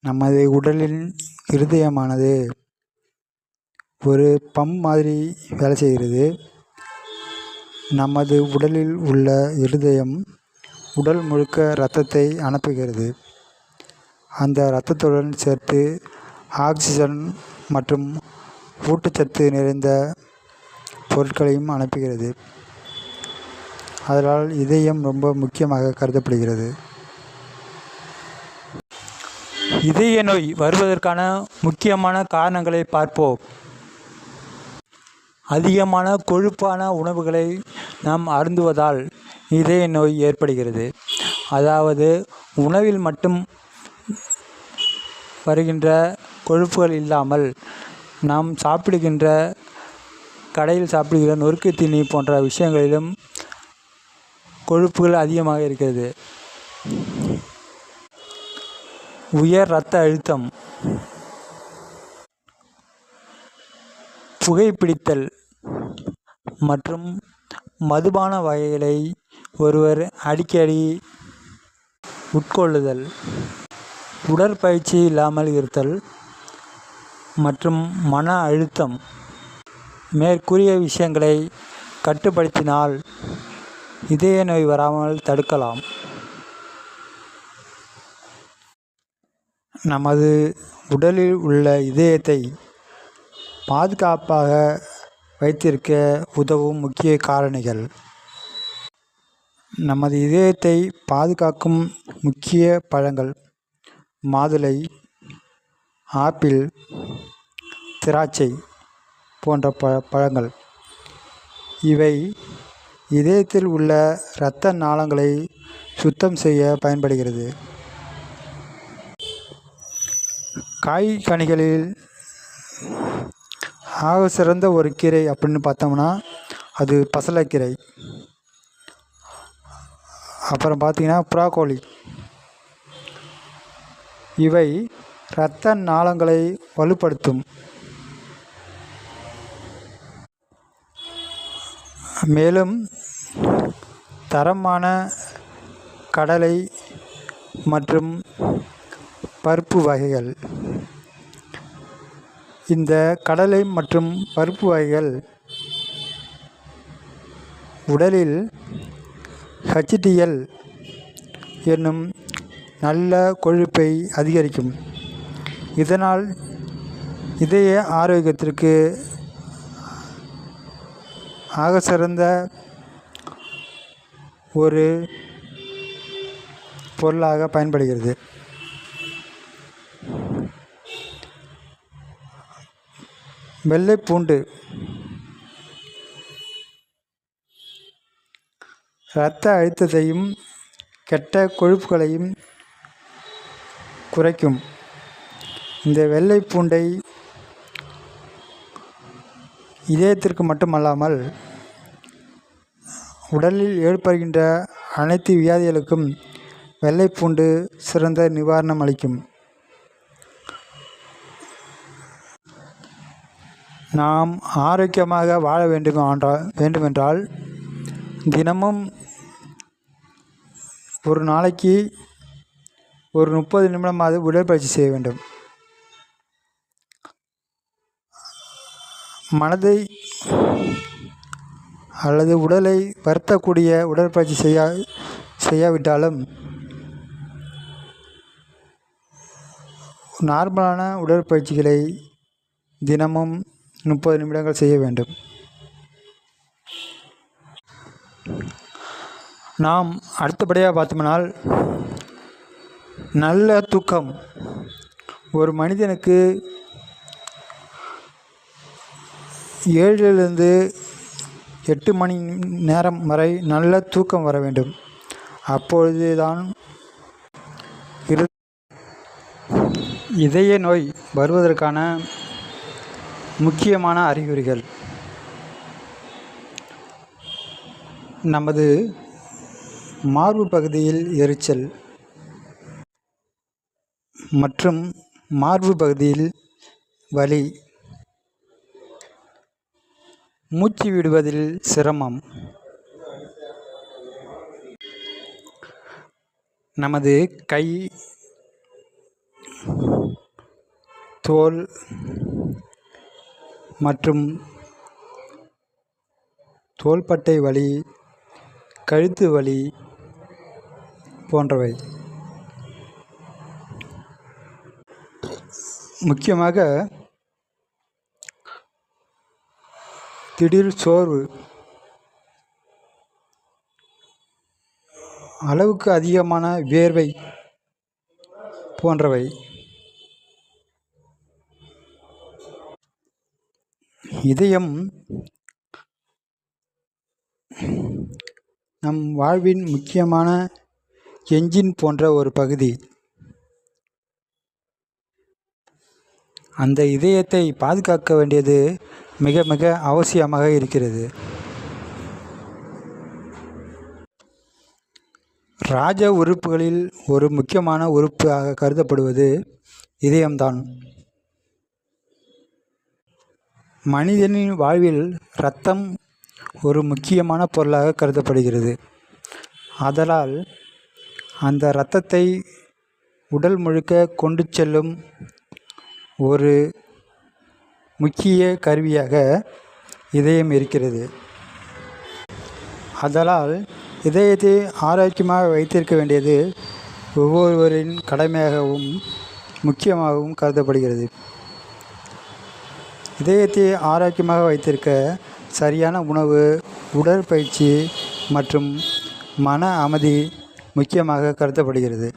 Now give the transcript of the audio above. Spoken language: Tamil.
நமது உடலின் இருதயமானது ஒரு பம்ப் மாதிரி வேலை செய்கிறது. நமது உடலில் உள்ள இருதயம் உடல் முழுக்க இரத்தத்தை அனுப்புகிறது. அந்த இரத்தத்துடன் சேர்த்து ஆக்சிஜன் மற்றும் ஊட்டச்சத்து நிறைந்த பொருட்களையும் அனுப்புகிறது. அதனால் இதயம் ரொம்ப முக்கியமாக கருதப்படுகிறது. இதய நோய் வருவதற்கான முக்கியமான காரணங்களை பார்ப்போம். அதிகமான கொழுப்பான உணவுகளை நாம் அருந்துவதால் இதய நோய் ஏற்படுகிறது. அதாவது உணவில் மட்டும் வருகின்ற கொழுப்புகள் இல்லாமல் நாம் சாப்பிடுகின்ற கடையில் சாப்பிடுகிற நொறுக்கு தீனி போன்ற விஷயங்களிலும் கொழுப்புகள் அதிகமாக இருக்கிறது. உயர் இரத்த அழுத்தம். புகைப்பிடித்தல் மற்றும் மதுபான வகைகளை ஒருவர் அடிக்கடி உட்கொள்ளுதல். உடற்பயிற்சி இல்லாமல் இருத்தல் மற்றும் மன அழுத்தம். மேற்கூறிய விஷயங்களை கட்டுப்படுத்தினால் இதய நோய் வராமல் தடுக்கலாம். நமது உடலில் உள்ள இதயத்தை பாதுகாப்பாக வைத்திருக்க உதவும் முக்கிய காரணிகள். நமது இதயத்தை பாதுகாக்கும் முக்கிய பழங்கள் மாதுளை ஆப்பிள் திராட்சை போன்ற ப பழங்கள். இவை இதயத்தில் உள்ள இரத்த நாளங்களை சுத்தம் செய்ய பயன்படுகிறது. காய் கனிகளில் ஆக சிறந்த ஒரு கீரை அப்படின்னு பார்த்தோம்னா அது பசலைக்கீரை. அப்புறம் பார்த்தீங்கன்னா ப்ராக்கோலி இவை இரத்த நாளங்களை வலுப்படுத்தும். மேலும் தரமான கடலை மற்றும் பருப்பு வகைகள். இந்த கடலை மற்றும் பருப்பு வகைகள் உடலில் ஹச்டிஎல் என்னும் நல்ல கொழுப்பை அதிகரிக்கும். இதனால் இதய ஆரோக்கியத்திற்கு ஆக சிறந்த ஒரு பொருளாக பயன்படுகிறது. வெள்ளைப்பூண்டு. இரத்த அழுத்தத்தையும் கெட்ட கொழுப்புகளையும் குறைக்கும். இந்த வெள்ளை பூண்டை இதயத்திற்கு மட்டுமல்லாமல் உடலில் ஏற்படுகின்ற அனைத்து வியாதிகளுக்கும் வெள்ளைப்பூண்டு சிறந்த நிவாரணம் அளிக்கும். நாம் ஆரோக்கியமாக வாழ வேண்டும் என்றால் வேண்டுமென்றால் தினமும் ஒரு நாளைக்கு ஒரு முப்பது நிமிடமாவது உடற்பயிற்சி செய்ய வேண்டும். மனதை அல்லது உடலை வருத்தக்கூடிய உடற்பயிற்சி செய்யா செய்யாவிட்டாலும் நார்மலான உடற்பயிற்சிகளை தினமும் முப்பது நிமிடங்கள் செய்ய வேண்டும். நாம் அடுத்தபடியாக பார்த்தோம்னால் நல்ல தூக்கம். ஒரு மனிதனுக்கு ஏழிலிருந்து எட்டு மணி நேரம் வரை நல்ல தூக்கம் வர வேண்டும். அப்பொழுது தான் இரு இதய நோய் வருவதற்கான முக்கியமான அறிகுறிகள். நமது மார்பு பகுதியில் எரிச்சல் மற்றும் மார்பு பகுதியில் வலி. மூச்சு விடுவதில் சிரமம். நமது கை தோல் மற்றும் தோள்பட்டை வலி கழுத்து வலி போன்றவை. முக்கியமாக திடீர் சோர்வு. அளவுக்கு அதிகமான வேர்வை போன்றவை. இதயம் நம் வாழ்வின் முக்கியமான என்ஜின் போன்ற ஒரு பகுதி. அந்த இதயத்தை பாதுகாக்க வேண்டியது மிக மிக அவசியமாக இருக்கிறது. ராஜ உறுப்புகளில் ஒரு முக்கியமான உறுப்பாக கருதப்படுவது இதயம்தான். மனிதனின் வாழ்வில் இரத்தம் ஒரு முக்கியமான பொருளாக கருதப்படுகிறது. ஆதலால் அந்த இரத்தத்தை உடல் முழுக்க கொண்டு செல்லும் ஒரு முக்கிய கருவியாக இதயம் இருக்கிறது. அதனால் இதயத்தை ஆரோக்கியமாக வைத்திருக்க வேண்டியது ஒவ்வொருவரின் கடமையாகவும் முக்கியமாகவும் கருதப்படுகிறது. இதயத்தை ஆரோக்கியமாக வைத்திருக்க சரியான உணவு உடற்பயிற்சி மற்றும் மன அமைதி முக்கியமாக கருதப்படுகிறது.